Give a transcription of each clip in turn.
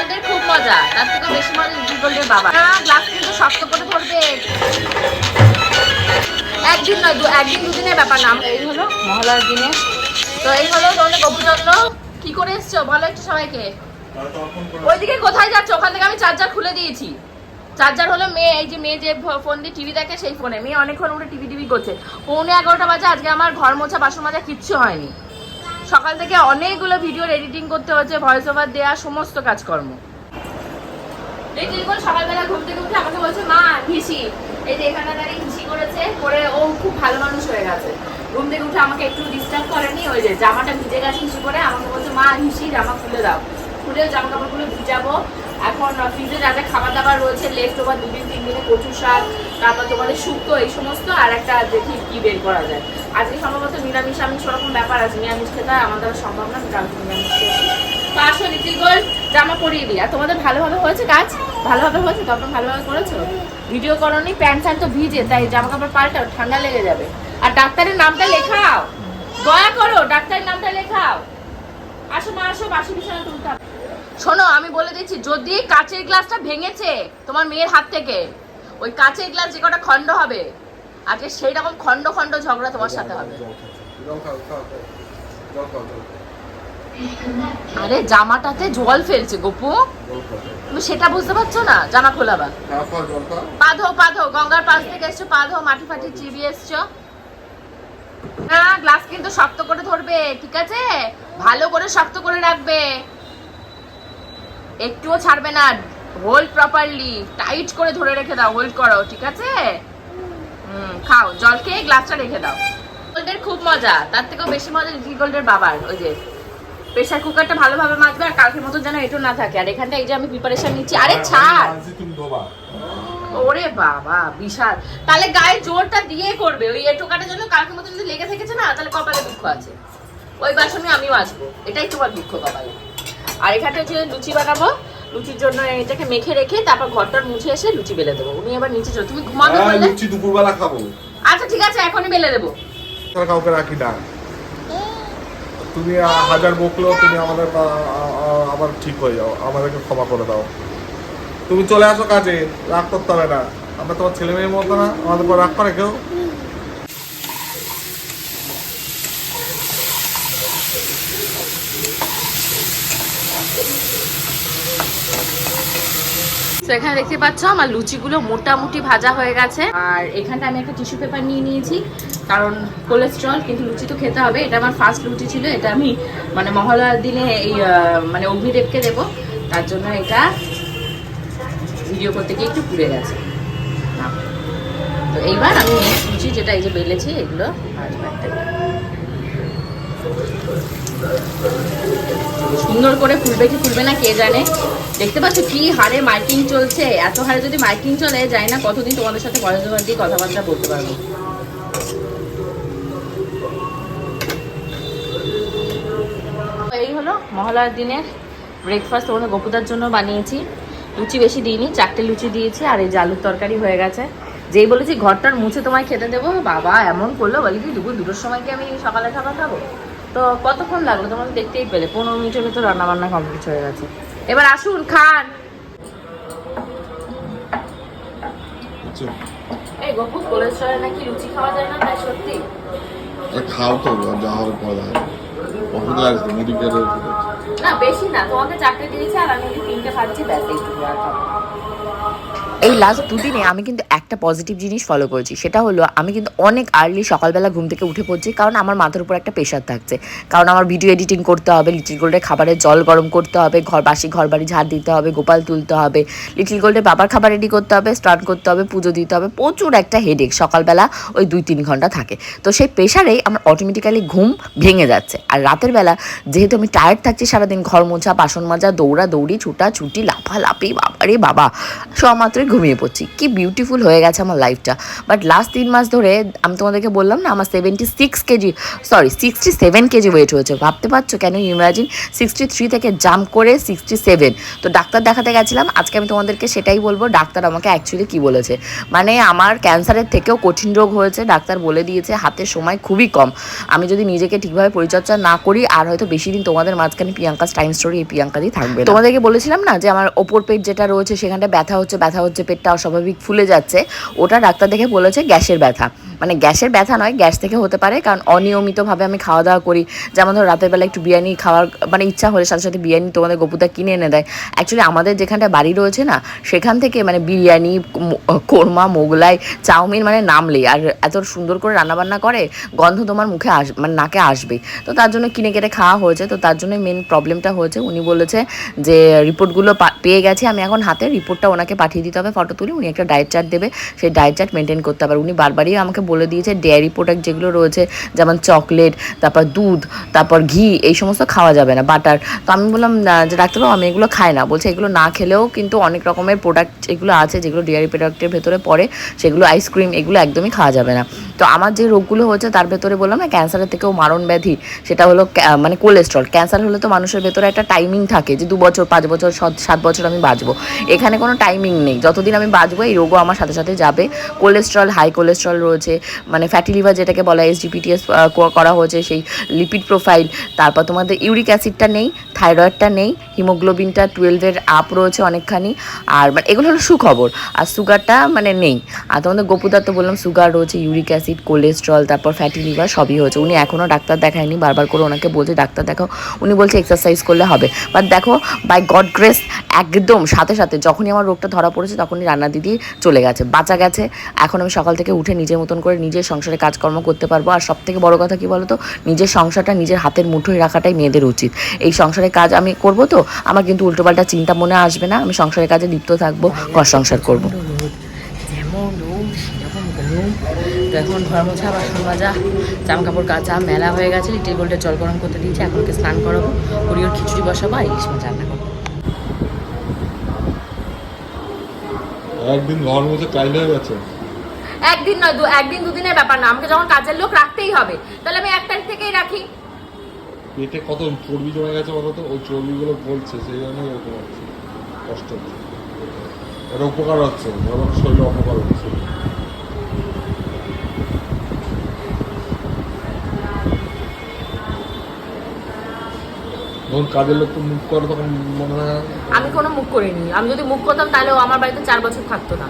ওদের খুব মজা। তার থেকে বেশি মজা গোল্ডের বাবা। না গ্লাস কিন্তু শক্ত করে ধরবে। একদিন নয় একদিন দুদিনের ব্যাপার না। এই হলো মহলার দিনে। তো এই হলো তোমাদের গোপুচন্দ্র কি করে এসছো? বলো একটু সবাইকে। ওইদিকে কোথায় যাচ্ছে? ওখান থেকে আমি চার্জার খুলে দিয়েছি। চার্জার হলো মেয়ে, এই যে মেয়ে যে ফোন দিয়ে টিভি দেখে সেই ফোনে মেয়ে অনেকক্ষণ উঠে টিভি টিভি করছে। পৌনে এগারোটা বাজে আজকে আমার ঘর মোছা বাসন মাজা কিচ্ছু হয়নি। সকাল থেকে অনেকগুলো ভিডিওর এডিটিং করতে হচ্ছে ভয়েস ওভার দেওয়া সমস্ত কাজকর্ম। এখানে ও খুব ভালো মানুষ হয়ে গেছে। ঘুম থেকে উঠে আমাকে একটু ডিস্টার্ব করেনি, ওই যে জামাটা ভিজে গেছে করে আমাকে বলছে, মা জামা খুলে দাও। জামা ভিজাবো। এখন ফ্রিজে যা যা খাবার দাবার রয়েছে লেফট ওভার দুদিন তিন দিনে কচু শাক, তারপর তোমাদের শুক্তো, এই সমস্ত, আর একটা দেখি কি বের করা যায়। আজকে সম্ভবত নিরামিষ, আমিষ, ওরকম ব্যাপার আছে। নিরামিষ খেতে আমাদের সম্ভব না আমি নিরামিষ তো আসো লিটিল গোল্ড জামা পরিয়ে দিই। আর তোমাদের ভালোভাবে হয়েছে কাজ? ভালোভাবে হয়েছে? তখন ভালোভাবে করেছ? ভিডিও করনি প্যান্ট ফ্যান্ট তো ভিজে, তাই জামা কাপড় পাল্টাও, ঠান্ডা লেগে যাবে। আর ডাক্তারের নামটা লেখাও। দয়া করো, ডাক্তারের নামটা লেখাও। আসো মা, আসো, বাসি বিছানা তুলতে হবে। শোনো, আমি বলে দিচ্ছি, যদি কাচের গ্লাসটা ভেঙেছে তোমার মেয়ের হাত থেকে, ওই কাচের গ্লাস যে কটা খণ্ড হবে, আজকে সেই রকম খণ্ড খণ্ড ঝগড়া তোমার সাথে হবে। আরে, জামাটাতে জল ফেলছে গোপু। তুমি সেটা বুঝতে পারছ না? জামা খাও জল খাও পাধো পাধো, গঙ্গার পাশ থেকে এসছো, পাধো, মাটি ফাটি চিবিয়ে এসছো। না, গ্লাস কিন্তু শক্ত করে ধরবে, ঠিক আছে? ভালো করে শক্ত করে রাখবে। একটুও ছাড়বে না। হোল্ড প্রপারলি টাইট করে ধরে রেখে দাও হোল্ড করো ঠিক আছে? হুম খাও জল খেয়ে গ্লাসটা রেখে দাও। গোল্ডের খুব মজা তার থেকেও বেশি মজা লিটিল গোল্ডের বাবার ওই যে। প্রেসার কুকারটা ভালোভাবে মাজবে আর কালকের মতো যেন এটু না থাকে। আর এখানটা এই যে আমি প্রিপারেশন নিচ্ছি আরে ছাড়! মানসি তুমি ধোবা ওরে বাবা বিশাল। তাহলে গায়ে জোরটা দিয়ে করবে ওই এটোকাটার জন্য কালকের মতো যদি লেগে থেকেছে না তাহলে কপালে দুঃখ আছে। ওই বাসনে আমি আসব এটাই তোমার দুঃখ কপালে। আর এখানে হচ্ছে লুচি বানাবো লুচির জন্য এটাকে মেখে রেখে তারপর ঘরটার মুছে এসে লুচি বেলে দেবো। উনি আবার নিচে চলো তুমি ঘুমাবে হ্যাঁ, বললে? লুচি দুপুরবেলা খাব। আচ্ছা ঠিক আছে এখনই বেলে দেবো। তারা কাউকে রাখি না। তুমি হাজার বকলেও তুমি আমাদের আবার ঠিক হয়ে যাও। আমাদেরকে ক্ষমা করে দাও। তুমি চলে আসো কাজে রাগ করতে হবে না। আমরা তোমার ছেলে মেয়ের মতো না আমাদের পর রাগ করে কেউ? তো এখানে দেখতে পাচ্ছ আমার লুচিগুলো মোটামুটি ভাজা হয়ে গেছে। আর এখানটা আমি একটা টিস্যু পেপার নিয়ে নিয়েছি, কারণ কোলেস্ট্রল কিন্তু লুচি তো খেতে হবে। এটা আমার ফার্স্ট লুচি ছিল, এটা আমি মানে মহলার দিনে এই মানে অগ্নিদেবকে দেবো। তার জন্য এটা ভিডিও করতে গিয়ে একটু পুড়ে গেছে। তো এইবার আমি নেক্সট লুচি যেটা এই যে বেলেছি, এগুলো ভাজবো একটা করে। সুন্দর করে ফুলবে কি ফুলবে না, কে জানে? দেখতে পাচ্ছ কি হারে মাইকিং চলছে, এত হারে যদি মাইকিং চলে যায় না কতদিন তোমাদের সাথে ওভার দিয়ে কথাবার্তা বলতে পারব। এই হলো মহলার দিনের ব্রেকফাস্ট তোমাদের গোপুদার জন্য বানিয়েছি। লুচি বেশি দিইনি, চারটে লুচি দিয়েছি, আর এই যে আলুর তরকারি হয়ে গেছে। যেই বলেছি ঘরটার মুছে তোমায় খেতে দেবো, বাবা এমন করল, বলি কি দুপুর দুটোর সময় কি আমি সকালে খাবার খাব? তো কতক্ষণ লাগল? তোমাদের দেখতেই পেলে। পনেরো মিনিটের ভেতর রান্না বান্না কমপ্লিট হয়ে গেছে। এবার আসুন খান। আচ্ছা, এই গপু কোলেস্ট্রলে নাকি লুচি খাওয়া যায় না তাই সত্যি? খাও তো যা হবে পরে ওষুধ আছে মেডিকেলের না বেশি না তোমাকে চারটে দিয়েছি আর আমি তিনটে খাচ্ছি ব্যাস এইটুকু আর খাব না। এই লাস্ট দুদিনে আমি কিন্তু একটা পজিটিভ জিনিস ফলো করেছি। সেটা হলো, আমি কিন্তু অনেক আর্লি সকালবেলা ঘুম থেকে উঠে পড়ছি কারণ আমার মাথার উপর একটা প্রেশার থাকছে। কারণ আমার ভিডিও এডিটিং করতে হবে লিটিল গোল্ডের খাবারের জল গরম করতে হবে, ঘর, বাসি ঘর বাড়ি ঝাড় দিতে হবে, গোপাল তুলতে হবে লিটিল গোল্ডের বাবার খাবার রেডি করতে হবে স্টার্ট করতে হবে, পুজো দিতে হবে, প্রচুর একটা হেডেক সকালবেলা ওই দুই তিন ঘণ্টা থাকে। তো সেই প্রেশারেই আমার অটোমেটিক্যালি ঘুম ভেঙে যাচ্ছে। আর রাতের বেলা যেহেতু আমি টায়ার্ড থাকছি, সারাদিন ঘর মোছা, বাসন মাজা দৌড়া দৌড়ি ছুটা ছুটি লাফা লাফি বাবারে বাবা, সব মাত্রই ঘুম ঘুমিয়ে পড়ছি। কি বিউটিফুল হয়ে গেছে আমার লাইফটা বাট লাস্ট তিন মাস ধরে আমি তোমাদেরকে বললাম না আমার seventy six kg sorry sixty seven kg weight হয়েছে। ভাবতে পারছ কেন? ইমাজিন সিক্সটি থ্রি থেকে জাম্প করে সিক্সটি সেভেন তো ডাক্তার দেখাতে গেছিলাম আজকে আমি তোমাদেরকে সেটাই বলব ডাক্তার আমাকে অ্যাকচুয়ালি কি বলেছে? মানে আমার ক্যান্সারের থেকেও কঠিন রোগ হয়েছে ডাক্তার বলে দিয়েছে হাতে সময় খুবই কম। আমি যদি নিজেকে ঠিকভাবে পরিচর্যা না করি আর হয়তো বেশি দিন তোমাদের মাঝখানে প্রিয়াঙ্কা টাইম স্টোরি এই প্রিয়াঙ্কা দিয়ে থাকবে। তোমাদেরকে বলেছিলাম না যে আমার ওপর পেট যেটা রয়েছে সেখানটা ব্যথা হচ্ছে ব্যথা হচ্ছে পেটটা অস্বাভাবিক ফুলে যাচ্ছে। ওটা ডাক্তার দেখে বলেছে গ্যাসের ব্যথা। মানে গ্যাসের ব্যথা নয়, গ্যাস থেকে হতে পারে, কারণ অনিয়মিতভাবে আমি খাওয়া দাওয়া করি। যেমন ধরো রাতের বেলা একটু বিরিয়ানি খাওয়ার মানে ইচ্ছা হলে সাথে সাথে বিরিয়ানি তোমাদের গপুদা কিনে এনে দেয়। অ্যাকচুয়ালি আমাদের যেখানটা বাড়ি রয়েছে না, সেখান থেকে মানে বিরিয়ানি কোরমা, মোগলাই, চাউমিন মানে নামলেই আর এত সুন্দর করে রান্নাবান্না করে, গন্ধ তোমার মুখে আস মানে নাকে আসবে। তো তার জন্য কিনে কেটে খাওয়া হয়েছে। তো তার জন্য মেন প্রবলেমটা হয়েছে। উনি বলেছে যে রিপোর্টগুলো পেয়ে গেছে আমি এখন হাতে। রিপোর্টটা ওনাকে পাঠিয়ে দিতে হবে ফটো তুলি। উনি একটা ডায়েট চার্ট দেবে। সেই ডায়েট চার্ট মেনটেন করতে হবে। উনি বারবারই আমাকে বলে দিয়েছে ডেয়ারি প্রোডাক্ট যেগুলো রয়েছে, যেমন চকলেট তারপর দুধ, তারপর ঘি, এই সমস্ত খাওয়া যাবে না বাটার তো আমি বললাম যে ডাক্তারবাবু, আমি এগুলো খাই না। বলছে, এগুলো না খেলেও কিন্তু অনেক রকমের প্রোডাক্ট এগুলো আছে, যেগুলো ডেয়ারি প্রোডাক্টের ভেতরে পড়ে, সেগুলো আইসক্রিম এগুলো একদমই খাওয়া যাবে না। তো আমার যে রোগগুলো হচ্ছে তার ভেতরে বললাম না ক্যান্সারের থেকেও মারণ ব্যাধি, সেটা হলো মানে কোলেস্ট্রল ক্যান্সার হলে তো মানুষের ভেতরে একটা টাইমিং থাকে, যে দু বছর, পাঁচ বছর, সাত বছর আমি বাঁচবো। এখানে কোনো টাইমিং নেই। যতদিন আমি বাঁচবো, এই রোগও আমার সাথে সাথে যাবে। কোলেস্ট্রল হাই কোলেস্ট্রল রয়েছে মানে ফ্যাটি লিভার যেটাকে বলা এসজিপিটিএস করা হয়েছে, সেই লিপিড প্রোফাইল তারপর তোমাদের ইউরিক অ্যাসিডটা নেই থাইরয়েডটা নেই হিমোগ্লোবিনটা টুয়েলভের আপ রয়েছে অনেকখানি। আর মানে এগুলো হলো সুখবর। আর সুগারটা মানে নেই। আর তোমাদের গোপুদার তো বললাম সুগার রয়েছে ইউরিক অ্যাসিড কোলেস্ট্রল তারপর ফ্যাটি লিভার সবই হয়েছে। উনি এখনও ডাক্তার দেখায়নি, বারবার করে ওনাকে বলছে, ডাক্তার দেখাও। উনি বলছে এক্সারসাইজ করলে হবে। বাট দেখো বাই গড গ্রেস একদম সাথে সাথে যখনই আমার রোগটা ধরা পড়েছে, তখনই রান্না দিদি চলে গেছে, বাঁচা গেছে। এখন আমি সকাল থেকে উঠে নিজের মতন করে নিজের সংসারে কাজকর্ম করতে পারব। আর সব থেকে বড় কথা কি বলতো? নিজের সংসারটা নিজের হাতের মুঠোয় রাখাটাই মেয়েদের উচিত। এই সংসারের কাজ আমি করব তো? আমার কিন্তু উল্টোপাল্টা চিন্তা মনে আসবে না। আমি সংসারের কাজে লিপ্ত থাকব ঘর সংসার করব। যেমন রোদ সেরকম গরম। তো এখন ঘর মোছা বাসন মাজা জামা কাপড় কাচা মেলা হয়ে গেছে। লিটিল গোল্ডের জল গরম করতে দিয়েছি এখন ওকে স্নান করাবো। করি ওর খিচুড়ি বসাবো আর ইলিশ মাছ রান্না করব। একদিন ঘর মধ্যে টাইল হয়ে গেছে। একদিন নয় দু একদিন দুদিনের ব্যাপার না আমাকে যখন কাজের লোক রাখতেই হবে। তাহলে আমি এক তারিখ থেকেই রাখি। পেটে কত চর্বি জমে গেছে বলো তো? ওই চর্বিগুলো বলছে সেই জন্য এরকম হচ্ছে। কষ্ট হচ্ছে। এটা উপকার হচ্ছে আমার শরীরে অপকার হচ্ছে। যখন কাজের লোক তো মুখ করে তখন মনে হয় আমি কোনো মুখ করিনি। আমি যদি মুখ করতাম তাহলে আমার বাড়িতে চার বছর থাকতো না।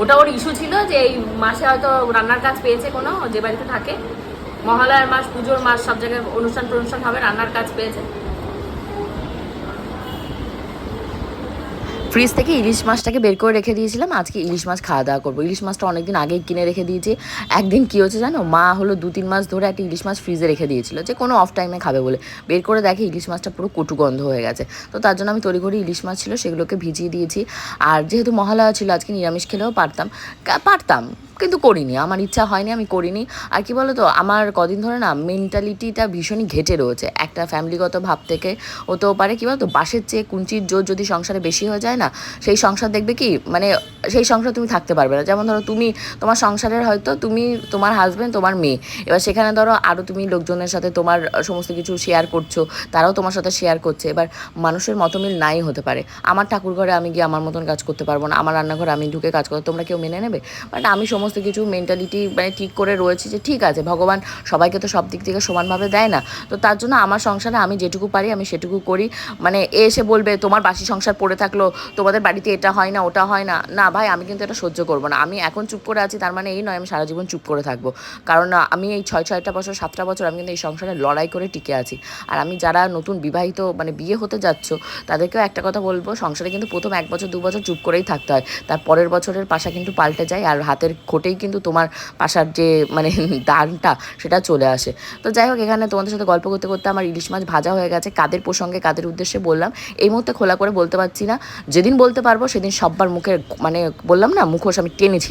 ওটা ওর ইস্যু ছিল যে এই মাসে হয়তো রান্নার কাজ পেয়েছে কোনো, যে বাড়িতে থাকে। মহালয়ার মাস, পুজোর মাস, সব জায়গায় অনুষ্ঠান টনুষ্ঠান হবে, রান্নার কাজ পেয়েছে। ফ্রিজ থেকে ইলিশ মাছটাকে বের করে রেখে দিয়েছিলাম। আজকে ইলিশ মাছ খাওয়া দাওয়া করব। ইলিশ মাছটা অনেকদিন আগেই কিনে রেখে দিয়েছি। একদিন কী হচ্ছে জানো? মা হলো দু তিন মাস ধরে একটা ইলিশ মাছ ফ্রিজে রেখে দিয়েছিল। যে কোনো অফ টাইমে খাবে বলে। বের করে দেখে ইলিশ মাছটা পুরো কটু গন্ধ হয়ে গেছে। তো তার জন্য আমি তড়িঘড়ি ইলিশ মাছ ছিল সেগুলোকে ভিজিয়ে দিয়েছি। আর যেহেতু মহালয়া ছিল, আজকে নিরামিষ খেলেও পারতাম। পারতাম। কিন্তু করিনি, আমার ইচ্ছা হয়নি, আমি করিনি। আর কি বলতো, আমার কদিন ধরে না মেন্টালিটিটা ভীষণই ঘেটে রয়েছে। একটা ফ্যামিলিগত ভাব থেকে হতেও পারে, কি বলতো বাসের চেয়ে কুঞ্চির জোর যদি সংসারে বেশি হয়ে যায় না, সেই সংসার দেখবে কি মানে সেই সংসার তুমি থাকতে পারবে না। যেমন ধরো, তুমি, তোমার সংসারের হয়তো তুমি, তোমার হাজব্যান্ড তোমার মেয়ে। এবার সেখানে ধরো আরও তুমি লোকজনের সাথে তোমার সমস্ত কিছু শেয়ার করছ, তারাও তোমার সাথে শেয়ার করছে। এবার মানুষের মতমিল নাই হতে পারে। আমার ঠাকুর ঘরে আমি গিয়ে আমার মতন কাজ করতে পারব না, আমার রান্নাঘরে আমি ঢুকে কাজ করতে তোমরা কেউ মেনে নেবে? বাট আমি সমস্ত কিছু মেন্টালিটি মানে ঠিক করে রয়েছে যে ঠিক আছে, ভগবান সবাইকে তো সব দিক থেকে সমানভাবে দেয় না। তো তার জন্য আমার সংসারে আমি যেটুকু পারি আমি সেটুকু করি। মানে এ এসে বলবে, তোমার বাসি সংসার পড়ে থাকল, তোমাদের বাড়িতে এটা হয় না, ওটা হয় না। না ভাই, আমি কিন্তু এটা সহ্য করব না। আমি এখন চুপ করে আছি, তার মানে এই নয়, আমি সারা জীবন চুপ করে থাকব। কারণ আমি এই ছয়, ছয়টা বছর, সাতটা বছর আমি কিন্তু এই সংসারে লড়াই করে টিকে আছি। আর আমি যারা নতুন বিবাহিত মানে বিয়ে হতে যাচ্ছ, তাদেরকেও একটা কথা বলব, সংসারে কিন্তু প্রথম এক বছর, দু বছর চুপ করেই থাকতে হয়। তার পরের বছরের পাশা কিন্তু পাল্টে যায়, আর হাতের খোটেই কিন্তু তোমার পাশার যে মানে দানটা সেটা চলে আসে। তো যাই হোক, এখানে তোমাদের সাথে গল্প করতে করতে আমার ইলিশ মাছ ভাজা হয়ে গেছে। কাদের প্রসঙ্গে, কাদের উদ্দেশ্যে বললাম। এই মুহূর্তে খোলা করে বলতে পারছি না। যেদিন বলতে পারব, সেদিন সব্বার মুখের মানে বললাম না, মুখোশ আমি টেনেছি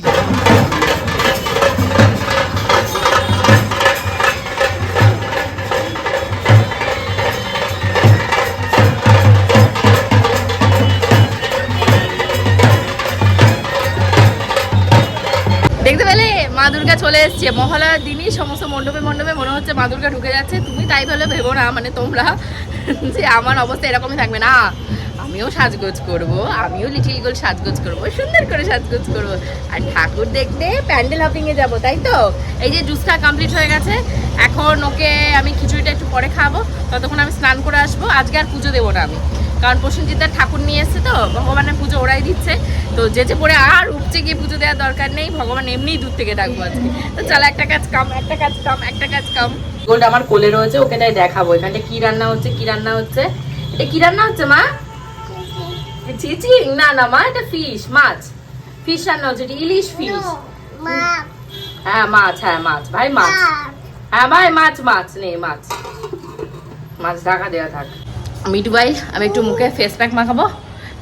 হচ্ছে মহালয়ার দিনই সমস্ত মণ্ডপে মণ্ডপে মনে হচ্ছে মা দুর্গা ঢুকে যাচ্ছে। তুমি তাই বলে ভেবো না মানে তোমরা যে আমার অবস্থা এরকমই থাকবে। না, আমিও সাজগোজ করব, আমিও লিটিল গোল সাজগোজ করব, সুন্দর করে সাজগোজ করব। আর ঠাকুর দেখতে প্যান্ডেল হপিংয়ে যাব, তাই তো? এই যে জুসটা কমপ্লিট হয়ে গেছে, এখন ওকে আমি খিচুড়িটা একটু পরে খাব, ততক্ষণ আমি স্নান করে আসব। আজকে আর পুজো দেবো না আমি। কারণ প্রসেনজিৎদার ঠাকুর নিয়ে এসছে তো ভগবানের পুজো ওরাই দিচ্ছে। তো যে যে পরে আর উপচে গিয়ে পুজো দেওয়ার দরকার নেই ভগবান এমনিই দূর থেকে ডাকবো আজকে। তো চলো একটা কাজ কাম একটা কাজ কাম একটা কাজ কাম। গোল্ড আমার কোলে রয়েছে ওকে তাই দেখাবো। এখানটা কি রান্না হচ্ছে কি রান্না হচ্ছে? এটা কি রান্না হচ্ছে মা? চিচি। না না মা এটা ফিশ মাছ। ফিশ রান্না হচ্ছে ইলিশ ফিশ। হ্যাঁ মাছ হ্যাঁ মাছ। ভাই মাছ। হ্যাঁ ভাই মাছ মাছ নেই মাছ। মাছ ঢাকা দেওয়া থাক। মিটু ভাই আমি একটু মুখে ফেস প্যাক মাখাবো।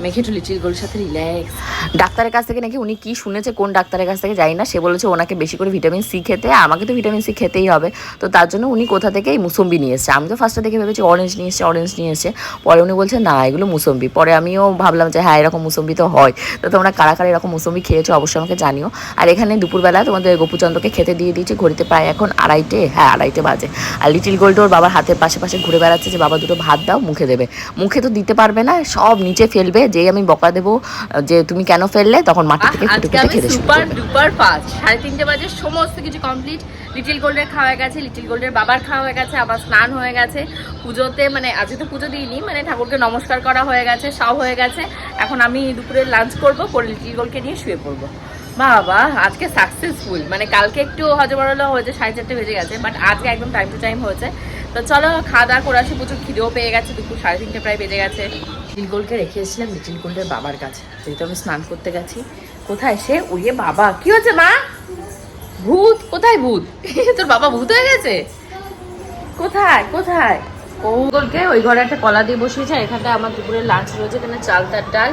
মেখে একটু লিচির গোলের সাথে রিল্যাক্স ডাক্তারের কাছ থেকে নাকি উনি কি শুনেছে, কোন ডাক্তারের কাছ থেকে জানি না। সে বলেছে ওনাকে বেশি করে ভিটামিন সি খেতে, আমাকে তো ভিটামিন সি খেতেই হবে। তো তার জন্য উনি কোথা থেকে এই মুসম্বি নিয়ে এসেছে? আমি তো ফার্স্টে দেখে ভেবেছি অরেঞ্জ নিয়ে এসছে অরেঞ্জ নিয়ে এসছে। পরে উনি বলছে, না, এগুলো মুসম্বি। পরে আমিও ভাবলাম যে হ্যাঁ এরকম মুসম্বি তো হয়। তো তোমরা কারা কারা এরকম মুসম্বি খেয়েছো অবশ্যই আমাকে জানিও। আর এখানে দুপুরবেলা তোমাদের গোপুচন্দ্রকে খেতে দিয়ে দিয়েছে, ঘড়িতে প্রায় এখন আড়াইটে হ্যাঁ আড়াইটে বাজে। আর লিটিল গোল্ড ওর বাবার হাতের পাশে পাশে ঘুরে বেড়াচ্ছে যে, বাবা, দুটো ভাত দাও, মুখে দেবে। মুখে তো দিতে পারবে না, সব নিচে ফেলবে। যেই আমি বকা দেবো যে তুমি কেন ফেললে তখন মাটি থেকে ফুটে ফুটে খেতে শুরু সুপার করবে ডুপার ফাস্ট। সাড়ে তিনটে বাজে সমস্ত কিছু কমপ্লিট লিটিল গোল্ডের খাওয়া হয়ে গেছে লিটিল গোল্ডের বাবার খাওয়া হয়ে গেছে আবার স্নান হয়ে গেছে। পুজোতে মানে আজকে তো পুজো দিইনি মানে ঠাকুরকে নমস্কার করা হয়ে গেছে সব হয়ে গেছে। এখন আমি দুপুরে লাঞ্চ করব করে লিটিল গোল্ডকে নিয়ে শুয়ে পড়ব। বাবা আজকে সাকসেসফুল মানে কালকে একটু হজবরলা হয়েছে সাড়ে চারটে বেজে গেছে বাট আজকে একদম টাইম টু টাইম হয়েছে। তো চলো খাওয়া দাওয়া করে আসি প্রচুর খিদেও পেয়ে গেছে দুপুর সাড়ে তিনটে প্রায় বেজে গেছে। লিটিল গোল্ডকে রেখে এসেছিলাম লিটিল গোল্ডের বাবার কাছে। যেহেতু আমি স্নান করতে গেছি। কোথায় সে? উড়িয়ে বাবা। কি হচ্ছে মা? ভূত? কোথায় ভূত? তোর বাবা ভূত হয়ে গেছে? কোথায়? কোথায়? কৌগলকে ওই ঘরে একটা কলা দিয়ে বসিয়েছে এখানটা আমার দুপুরের লাঞ্চ রয়েছে, এখানে চাল, তার ডাল,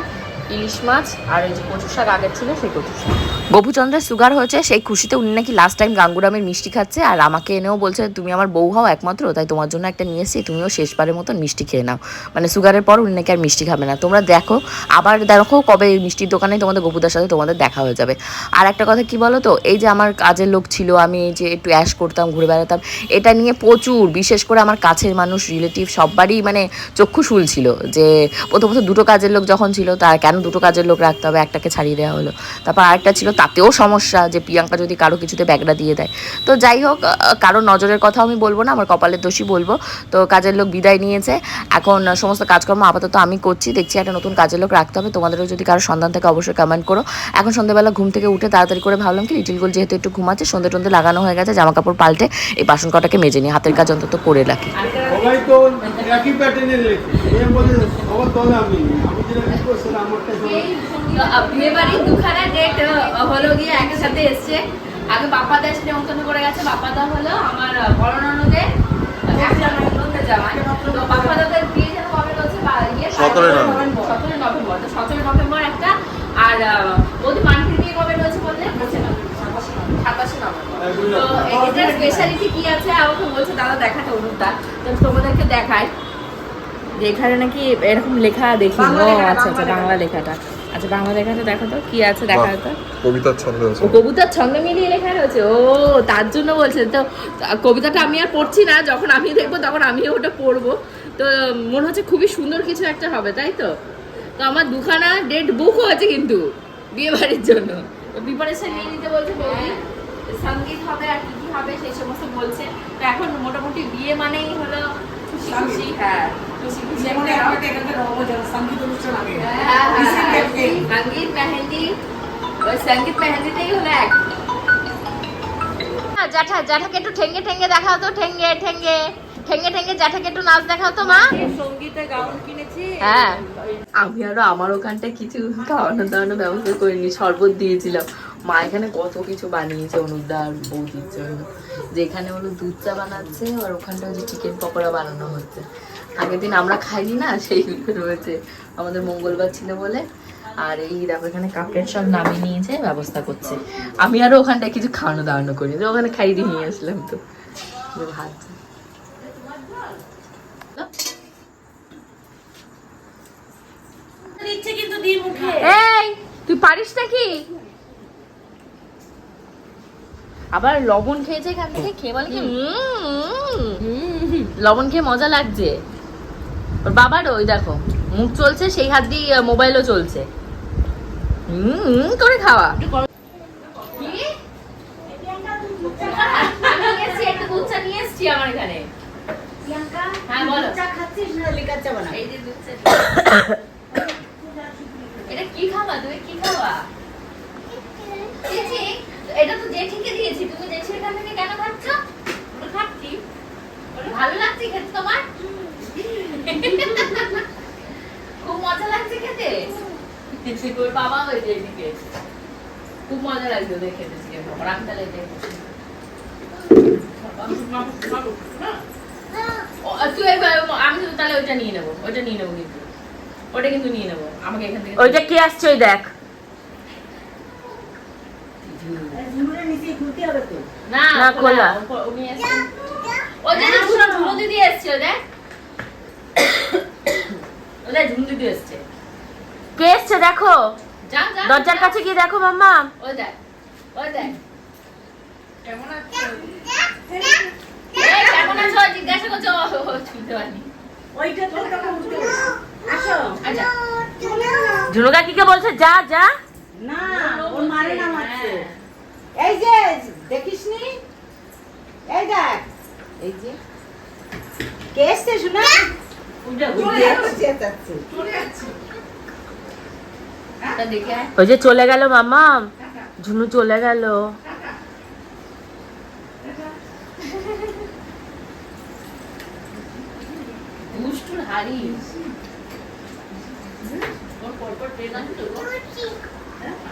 ইলিশ মাছ, আর ওই যে কচু শাক আগের ছিল, সেই কচু শাক গোপুচন্দ্রের সুগার হয়েছে, সেই খুশিতে উনি নাকি লাস্ট টাইম গাঙ্গুরামের মিষ্টি খাচ্ছে, আর আমাকে এনেও বলছে, তুমি আমার বউ হও একমাত্র, তাই তোমার জন্য একটা নিয়ে এসেছি, তুমিও শেষবারের মতন মিষ্টি খেয়ে নাও। মানে সুগারের পর উনি নাকি আর মিষ্টি খাবে না। তোমরা দেখো, আবার দেখো কবে মিষ্টির দোকানে তোমাদের গোপুদার সাথে তোমাদের দেখা হয়ে যাবে। আর একটা কথা কি বলো তো এই যে আমার কাজের লোক ছিল, আমি যে একটু অ্যাশ করতাম, ঘুরে বেড়াতাম, এটা নিয়ে প্রচুর, বিশেষ করে আমার কাছের মানুষ রিলেটিভ সববারই মানে চক্ষুশুল ছিল যে, প্রথমত দুটো কাজের লোক যখন ছিল, তার কেন দুটো কাজের লোক রাখতে হবে, একটাকে ছাড়িয়ে দেওয়া হলো। তারপর আরেকটা ছিল তাতেও সমস্যা যে প্রিয়াঙ্কা যদি কারও কিছুতে ব্যাগটা দিয়ে দেয়। তো যাই হোক কারও নজরের কথাও আমি বলব না আমার কপালের দোষী বলব। তো কাজের লোক বিদায় নিয়েছে। এখন সমস্ত কাজকর্ম আপাতত আমি করছি দেখছি একটা নতুন কাজের লোক রাখতে হবে। তোমাদেরও যদি কারও সন্ধান থাকে অবশ্যই কমেন্ট করো। এখন সন্ধ্যেবেলা ঘুম থেকে উঠে তাড়াতাড়ি করে ভাবলাম কি লিটিল গোল যেহেতু একটু ঘুমাচ্ছে সন্ধ্যে টন্ধে লাগানো হয়ে গেছে জামা কাপড় পাল্টে এই বাসন কটাকে মেজে নিই হাতের কাজ অন্তত করে রাখি। বিয়ে বাড়ির দুখানা ডেট হলো গিয়ে একসাথে এসছে। আগে বাপ্পাদা এসে নেমন্তন্ন করে গেছে। বাপ্পাদা হলো আমার বড় ননদের ইয়ে নভেম্বর। একটা আর বিয়ে কবে রয়েছে বললে? সাতাশে নভেম্বর। তো এটার স্পেশালিটি কি আছে? আমাকে বলছে দাদা দেখাতে অনুপটা তো তোমাদেরকে দেখায় যে এখানে নাকি এরকম লেখা দেখি? আচ্ছা আচ্ছা বাংলা লেখাটা। আচ্ছা বাংলা লেখাটা দেখো তো কি আছে দেখা তো। কবিতার ছন্দ আছে। কবিতার ছন্দ মিলিয়ে লেখা রয়েছে ও তার জন্য বলছে তো কবিতাটা আমি আর পড়ছি না যখন আমি দেখব তখন আমিও ওটা পড়ব। তো মনে হচ্ছে খুবই সুন্দর কিছু একটা হবে তাই তো? তো আমার দুখানা ডেট বুক হয়েছে কিন্তু বিয়ে বাড়ির জন্য প্রিপারেশন নিয়ে নিতে বলছে বৌদি। সংগীত হবে আর কি কি হবে সেই সমস্ত বলছে। তো এখন মোটামুটি বিয়ে মানেই হলো হ্যাঁ। হ্যাঁ, হ্যাঁ, হ্যাঁ। সংগীত মেহেন্দি। ওই সংগীত মেহেন্দিতেই হলো এক। জ্যাঠা জ্যাঠাকে একটু ঠেঙ্গে ঠেঙ্গে দেখাও তো ঠেঙ্গে ঠেঙ্গে। ঠেঙ্গে ঠেঙ্গে জ্যাঠাকে একটু নাচ দেখাও তো মা। হ্যাঁ। আমি আরও আমার ওখানটায় কিছু খাওয়ানো দাওয়ানোর ব্যবস্থা করিনি শরবত দিয়েছিলাম। মা এখানে কত কিছু বানিয়েছে অনুদার বৌদির জন্য। যেখানে হলো দুধ চা বানাচ্ছে আর ওখানটা হচ্ছে চিকেন পকোড়া বানানো হচ্ছে। আগের দিন আমরা খাইনি না সেইগুলো রয়েছে আমাদের মঙ্গলবার ছিল বলে। আর এই দেখো এখানে কাপড়ের সব নামিয়ে নিয়েছে ব্যবস্থা করছে। আমি আরও ওখানটায় কিছু খাওয়ানো দাওয়ানো করি যে ওখানে খাইয়ে দিয়ে নিয়ে আসলাম তো। ভাত। এই তুই পারিস নাকি? আবার লবণ খেয়েছে এখান থেকে খেয়ে বলে কি "উম, লবণ খেয়ে মজা লাগছে। ওর বাবার ওই দেখো মুখ চলছে সেই হাত দিয়ে মোবাইলও চলছে। হুম হুম করে খাওয়া। আমার এখানে। হ্যাঁ বলো। এই যে দুধ চা। এটা কি খাবা? তুমি কি খাবা? জেঠি, এটা তো জেঠিকে দিয়েছি তুমি জেঠির এখান থেকে কেন খাচ্ছ ওটা খাচ্ছি ওটা ভালো লাগছে খেতে তোমার? খুব মজা লাগছে খেতে। ওর বাবা হয়েছে এদিকে। খুব মজা লাগছে ওদের খেতে চিকেন পকোড়া আমি তাহলে তুই আমি তো তাহলে ওইটা নিয়ে নেব ওইটা নিয়ে নেব কিন্তু। ওটা কিন্তু নিয়ে নেব আমাকে এখান থেকে ওইটা কে আসছে ওই দেখ। না না, খোলা। উনি। যে দিদি এসছে দিদি এসছে। কে এসছে দেখো? যা যা দরজার কাছে গিয়ে দেখো মাম্মা। ও দেখ ও দেখ। কেমন আছো? কেমন আছো? জিজ্ঞাসা করছ আচ্ছা। ঝুনু কাকিকে বলছে? যা যা। না ওর মারে না মারছে হ্যাঁ। এই যে দেখিসনি? এই দেখ। এই যে। কে এসছে শোনা। ওই যে চলে গেল মাম্মা। ঝুনু চলে গেল। পরপর ট্রেন আছে তো গো?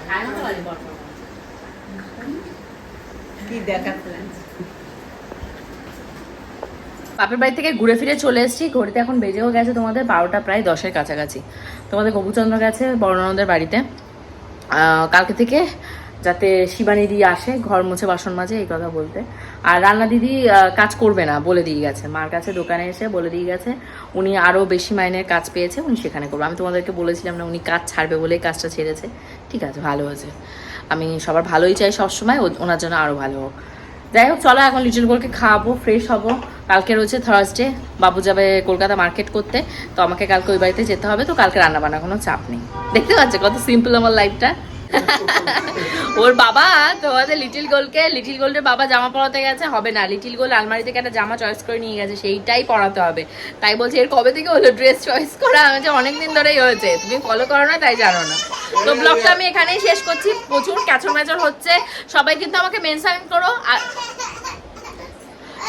খায় না তো বাড়ি পরপর। বাপের বাড়ি থেকে ঘুরে ফিরে চলে এসেছি। ঘড়িতে এখন বেজেও গেছে তোমাদের বারোটা, প্রায় দশের কাছাকাছি। তোমাদের গবুচন্দ্র গেছে বড়নন্দের বাড়িতে। কালকে থেকে যাতে শিবানী দিদি আসে, ঘর মুছে বাসন মাজে, এই কথা বলতে। আর রান্না দিদি কাজ করবে না, বলে দিয়ে গেছে। মার কাছে দোকানে এসে বলে দিয়ে গেছে, উনি আরও বেশি মাইনের কাজ পেয়েছে, উনি সেখানে করবে। আমি তোমাদেরকে বলেছিলাম না, উনি কাজ ছাড়বে বলেই কাজটা ছেড়েছে। ঠিক আছে, ভালো হয়েছে আমি সবার ভালোই চাই সবসময় ওনার জন্য আরও ভালো হোক। যাই হোক, চলো এখন লিটল গোলকে খাওয়াবো ফ্রেশ হব। কালকে রয়েছে থার্সডে বাবু যাবে কলকাতা মার্কেট করতে, তো আমাকে কালকে ওই বাড়িতে যেতে হবে, তো কালকে রান্না বান্না কোনো চাপ নেই। দেখতে পাচ্ছ কত সিম্পল আমার লাইফটা ওর বাবা তোমাদের লিটিল গোলকে লিটিল গোল্ডের বাবা জামা পরাতে গেছে, হবে না। লিটিল গোল আলমারি থেকে একটা জামা চয়েস করে নিয়ে গেছে, সেইটাই পরাতে হবে। তাই বলছে, এর কবে থেকে হলো ড্রেস চয়েস করা? আমি অনেক দিন ধরেই হয়েছে। তুমি ফলো করো না, তাই জানো না। তো ব্লগটা আমি এখানেই শেষ করছি। প্রচুর ক্যাচর ম্যাচর হচ্ছে। সবাই কিন্তু আমাকে মেনশন করো। আর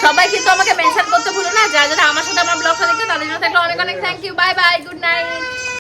সবাই কিন্তু আমাকে মেনশন করতে ভুলো না। যারা যারা আমার সাথে আমার ব্লগটা দেখতে তাদের জন্য থাকলে অনেক অনেক thank you bye bye good night